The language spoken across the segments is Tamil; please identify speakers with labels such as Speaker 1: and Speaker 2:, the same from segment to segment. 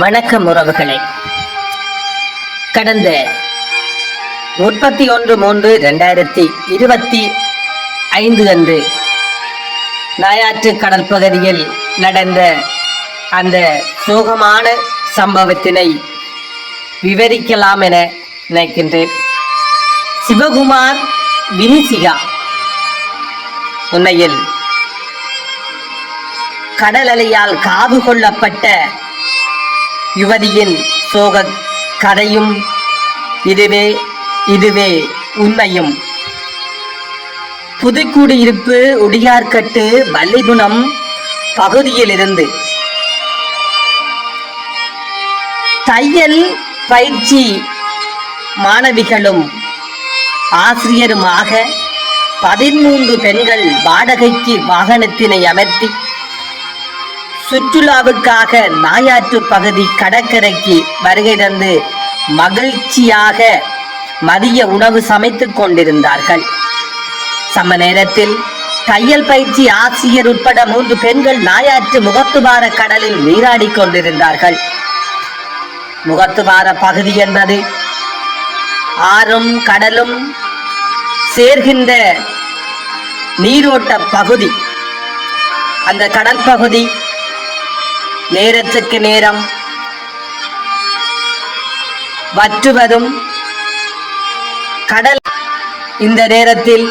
Speaker 1: வணக்கம் உறவுகளே. கடந்த முப்பத்தி ஒன்று மூன்று ரெண்டாயிரத்தி இருபத்தி ஐந்து அன்று நாயாற்று கடல் பகுதியில் நடந்த அந்த சோகமான சம்பவத்தினை விவரிக்கலாம் என நினைக்கின்றேன். சிவகுமார் வினிசிகா உண்மையில் கடல் அலையால் காவு கொள்ளப்பட்ட யுவதியின் சோக கதையும் இதுவே இதுவே உண்மையும். புதுக்குடியிருப்பு உடியார்கட்டு வள்ளிகுணம் பகுதியிலிருந்து. தையல் பயிற்சி மாணவிகளும் ஆசிரியருமாக பதிமூன்று பெண்கள் வாடகைக்கு வாகனத்தினை அமர்த்தி சுற்றுலாவுக்காக நாயாற்று பகுதி கடற்கரைக்கு வருகை தந்து மகிழ்ச்சியாக மதிய உணவு சமைத்துக் கொண்டிருந்தார்கள். சம நேரத்தில் தையல் பயிற்சி ஆசிரியர் உட்பட மூன்று பெண்கள் நாயாற்று முகத்துவார கடலில் நீராடி கொண்டிருந்தார்கள். முகத்துவார பகுதி என்பது ஆறும் கடலும் சேர்கின்ற நீரோட்ட பகுதி. அந்த கடல் பகுதி நேரத்துக்கு நேரம். வற்றுவதும் கடல். இந்த நேரத்தில்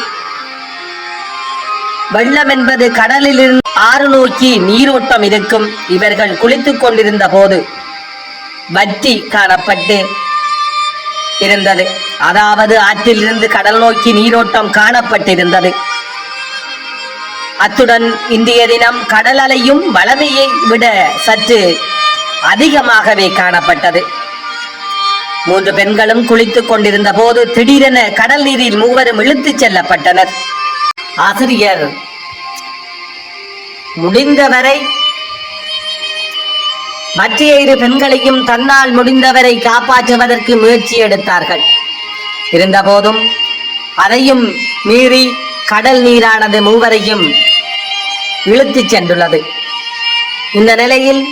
Speaker 1: வெள்ளம் என்பது கடலிலிருந்து ஆறு நோக்கி நீரோட்டம் இருக்கும். இவர்கள் குளித்துக் கொண்டிருந்த போது வற்றி காணப்பட்டு இருந்தது. அதாவது ஆற்றிலிருந்து கடல் நோக்கி நீரோட்டம் காணப்பட்டிருந்தது. அத்துடன் இந்திய தினம் கடல் அலையும் வளமையை விட சற்று அதிகமாகவே காணப்பட்டது. மூன்று பெண்களும் குளித்துக் கொண்டிருந்த போது திடீரென கடல் நீரில் மூவரும் இழுத்துச் செல்லப்பட்டனர். ஆசிரியர் முடிந்தவரை மற்ற இரு பெண்களையும் தன்னால் முடிந்தவரை காப்பாற்றுவதற்கு முயற்சி எடுத்தார்கள். இருந்தபோதும் அதையும் மீறி கடல் நீரானது மூவரையும் இழுத்துச் சென்றுள்ளது. இந்த நிலையில்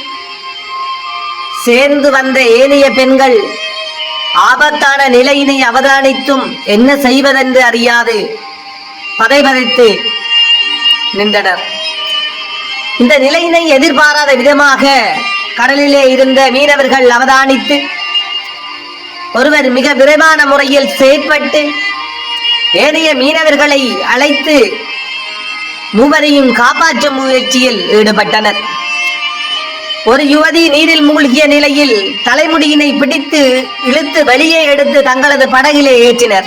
Speaker 1: சேர்ந்து வந்த ஏனைய பெண்கள் ஆபத்தான நிலையினை அவதானித்தும் என்ன செய்வதென்று அறியாது. பதைபதைத்து நின்றனர். இந்த நிலையினை எதிர்பாராத விதமாக கடலிலே இருந்த மீனவர்கள் அவதானித்து ஒருவர் மிக விரைவான முறையில் செயற்பட்டு ஏனைய மீனவர்களை அழைத்து மூவரையும் காப்பாற்றும் முயற்சியில் ஈடுபட்டனர். ஒரு யுவதி நீரில் மூழ்கிய நிலையில் தலைமுடியினை பிடித்து இழுத்து வெளியே எடுத்து தங்களது படகிலே ஏற்றினர்.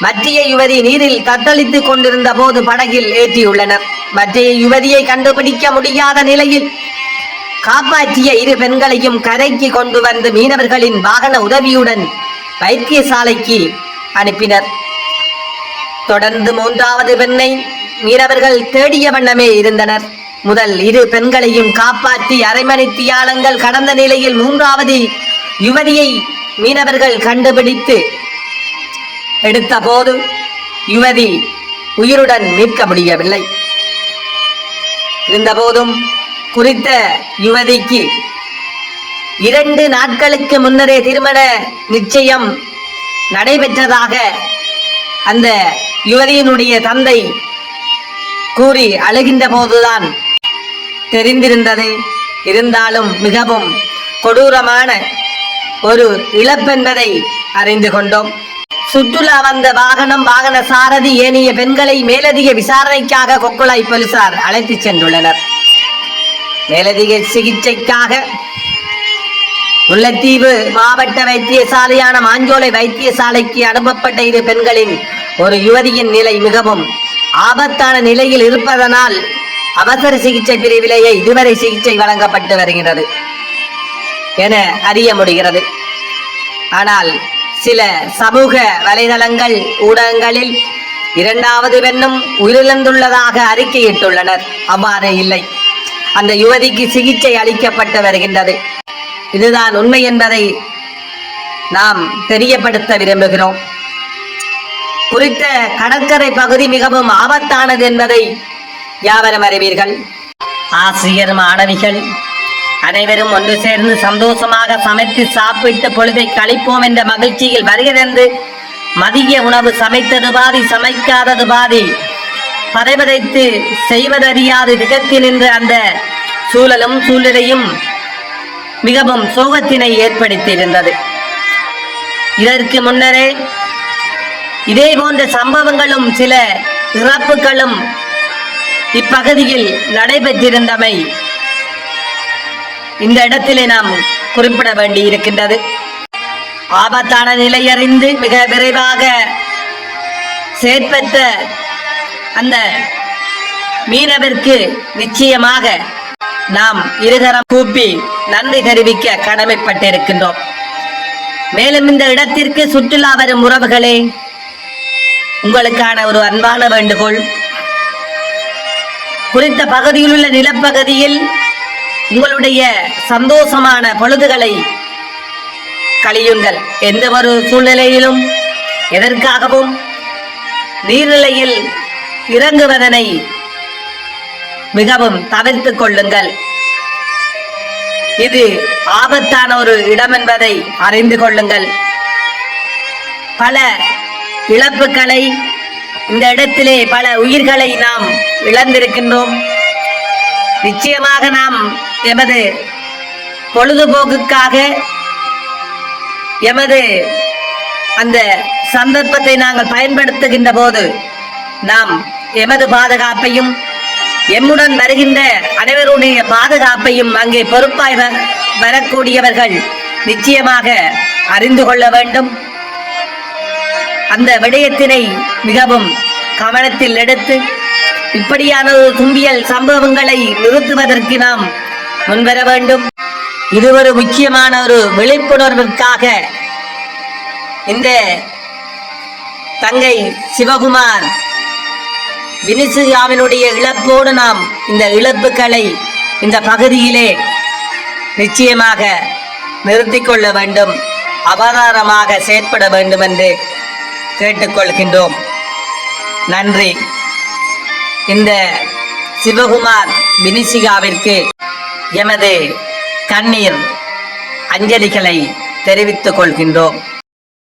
Speaker 1: மற்றைய யுவதி நீரில் தத்தளித்துக் கொண்டிருந்த போது படகில் ஏற்றியுள்ளனர். மற்றைய யுவதியை கண்டுபிடிக்க முடியாத நிலையில் காப்பாற்றிய இரு பெண்களையும் கரைக்கு கொண்டு வந்து மீனவர்களின் வாகன உதவியுடன் வைத்தியசாலைக்கு அனுப்பினர். தொடர்ந்து மூன்றாவது பெண்ணை மீனவர்கள் தேடிய வண்ணமே இருந்தனர். முதல் இரு பெண்களையும் காப்பாற்றி அரைமணி தியாலங்கள் கடந்த நிலையில் மூன்றாவது யுவதியை மீனவர்கள் கண்டுபிடித்து எடுத்த போது யுவதி உயிருடன் மீட்க முடியவில்லை. இருந்தபோதும் குறித்த யுவதிக்கு இரண்டு நாட்களுக்கு முன்னரே திருமண நிச்சயம் நடைபெற்றதாக அந்த யுவதியினுடைய தந்தை கூறி அழுகின்ற போதுதான் தெரிந்திருந்தது. இருந்தாலும் மிகவும் கொடூரமான ஒரு இழப்பென்பதை அறிந்து கொண்டோம். சுற்றுலா வந்த வாகனம் வாகன சாரதி ஏனைய பெண்களை மேலதிக விசாரணைக்காக கொக்குளாய் போலீசார் அழைத்துச் சென்றுள்ளனர். மேலதிக சிகிச்சைக்காக முல்லைத்தீவு மாவட்ட வைத்தியசாலையான மாஞ்சோலை வைத்தியசாலைக்கு அனுப்பப்பட்ட இரு பெண்களின் ஒரு யுவதியின் நிலை மிகவும் ஆபத்தான நிலையில் இருப்பதனால் அவசர சிகிச்சை பிரிவிலேயே இதுவரை சிகிச்சை வழங்கப்பட்டு வருகிறது என அறிய முடிகிறது. ஆனால் சில சமூக வலைதளங்கள் ஊடகங்களில் இரண்டாவது பெண்ணும் உயிரிழந்துள்ளதாக அறிக்கையிட்டுள்ளனர். அவ்வாறு இல்லை. அந்த யுவதிக்கு சிகிச்சை அளிக்கப்பட்டு வருகின்றது. இதுதான் உண்மை என்பதை நாம் தெரியப்படுத்த விரும்புகிறோம். குறித்த கடற்கரை பகுதி மிகவும் ஆபத்தானது என்பதை யாவரும் அறிவீர்கள். ஆசிரியர் மாணவிகள் அனைவரும் ஒன்று சேர்ந்து சந்தோஷமாக சமைத்து சாப்பிட்டு பொழுதை கழிப்போம் என்ற மகிழ்ச்சியில் வருகிறது மதிய உணவு சமைத்தது பாதி சமைக்காதது பாதி பதைபதைத்து செய்வதறியாது திகத்தி நின்ற அந்த சூழலும் சூழ்நிலையும் மிகவும் சோகத்தினை ஏற்படுத்தியிருந்தது. இதற்கு முன்னரே இதே போன்ற சம்பவங்களும் சில இறப்புகளும் இப்பகுதியில் நடைபெற்றிருந்தமை இந்த இடத்திலே நாம் குறிப்பிட வேண்டி இருக்கின்றது ஆபத்தான நிலை அறிந்து மிக விரைவாக செயற்பட்ட அந்த மீனவருக்கு நிச்சயமாக நாம் இருகரம் கூப்பி நன்றி தெரிவிக்க கடமைப்பட்டிருக்கின்றோம். மேலும் இந்த இடத்திற்கு சுற்றுலா வரும் உறவுகளே உங்களுக்கான ஒரு அன்பான வேண்டுகோள். குறித்த பகுதியில் உள்ள நிலப்பகுதியில் உங்களுடைய சந்தோஷமான பொழுதுகளை கழியுங்கள். எந்த ஒரு சூழ்நிலையிலும் எதற்காகவும் நீர்நிலையில் இறங்குவதனை மிகவும் தவிர்த்துக் கொள்ளுங்கள். இது ஆபத்தான ஒரு இடம் என்பதை அறிந்து கொள்ளுங்கள். பல இழப்புகளை இந்த இடத்திலே பல உயிர்களை நாம் இழந்திருக்கின்றோம். நிச்சயமாக நாம் எமது பொழுதுபோக்குக்காக எமது அந்த சந்தர்ப்பத்தை நாங்கள் பயன்படுத்துகின்ற போது நாம் எமது பாதுகாப்பையும் எம்முடன் வருகின்ற அனைவருடைய பாதுகாப்பையும் அங்கே பொறுப்பாய் வ- வரக்கூடியவர்கள் நிச்சயமாக அறிந்து கொள்ள வேண்டும். அந்த விடயத்தினை மிகவும் கவனத்தில் எடுத்து இப்படியான ஒரு தும்பியல் சம்பவங்களை நிறுத்துவதற்கு நாம் முன்வர வேண்டும். இது ஒரு முக்கியமான ஒரு விழிப்புணர்விற்காக. இந்த தங்கை சிவகுமார் வினிசுகாவினுடைய இழப்போடு நாம் இந்த இழப்புகளை இந்த பகுதியிலே நிச்சயமாக நிறுத்திக் கொள்ள வேண்டும். அபகாரமாக செயற்பட வேண்டும் என்று கேட்டுக்கொள்கின்றோம். நன்றி. இந்த சிவகுமார் வினிசிகாவிற்கு எமது கண்ணீர் அஞ்சலிகளை தெரிவித்துக் கொள்கின்றோம்.